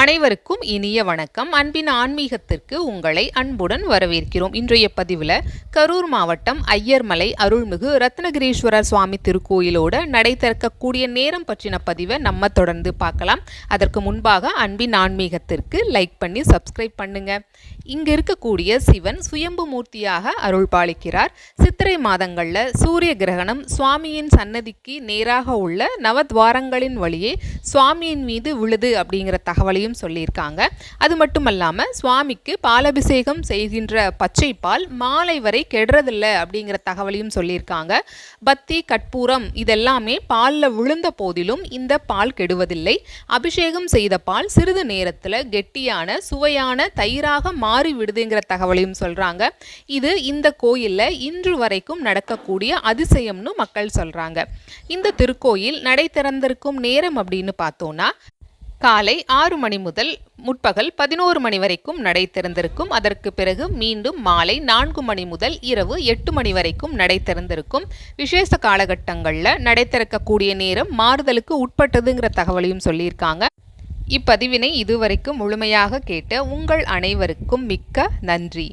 அனைவருக்கும் இனிய வணக்கம். அன்பின் ஆன்மீகத்திற்கு உங்களை அன்புடன் வரவேற்கிறோம். இன்றைய பதிவில் கரூர் மாவட்டம் ஐயர்மலை அருள்மிகு ரத்னகிரீஸ்வரர் சுவாமி திருக்கோயிலோட நடை திறக்கக்கூடிய நேரம் பற்றின பதிவை நம்ம தொடர்ந்து பார்க்கலாம். அதற்கு முன்பாக அன்பின் ஆன்மீகத்திற்கு லைக் பண்ணி சப்ஸ்கிரைப் பண்ணுங்க. இங்கு இருக்கக்கூடிய சிவன் சுயம்பு மூர்த்தியாக அருள் பாலிக்கிறார் சித்திரை மாதங்களில் சூரிய கிரகணம் சுவாமியின் சன்னதிக்கு நேராக உள்ள நவத்வாரங்களின் வழியே சுவாமியின் மீது விழுது அப்படிங்கிற தகவலையும் சொல்லியிருக்காங்க. அது மட்டுமல்லாமல் சுவாமிக்கு பாலபிஷேகம் செய்கின்ற பச்சை பால் மாலை வரை கெடுறதில்லை அப்படிங்கிற தகவலையும் சொல்லியிருக்காங்க. பத்தி கற்பூரம் இதெல்லாமே பாலில் விழுந்த போதிலும் இந்த பால் கெடுவதில்லை. அபிஷேகம் செய்த பால் சிறிது நேரத்தில் கெட்டியான சுவையான தயிராக மாறி விடுதுங்கிற தகவலையும் சொல்கிறாங்க இது இந்த கோயிலில் இன்று வரைக்கும் நடக்கக்கூடிய அதிசயம்னு மக்கள் சொல்கிறாங்க இந்த திருக்கோயில் நடை திறந்திருக்கும் நேரம் அப்படின்னு பார்த்தோன்னா காலை ஆறு மணி முதல் முற்பகல் பதினோரு மணி வரைக்கும் நடை திறந்திருக்கும் அதற்கு பிறகு மீண்டும் மாலை நான்கு மணி முதல் இரவு எட்டு மணி வரைக்கும் நடை திறந்திருக்கும் விசேஷ காலகட்டங்களில் நடை திறக்கக்கூடிய நேரம் மாறுதலுக்கு உட்பட்டதுங்கிற தகவலையும் சொல்லியிருக்காங்க. இப்பதிவினை இதுவரைக்கும் முழுமையாக கேட்ட உங்கள் அனைவருக்கும் மிக்க நன்றி.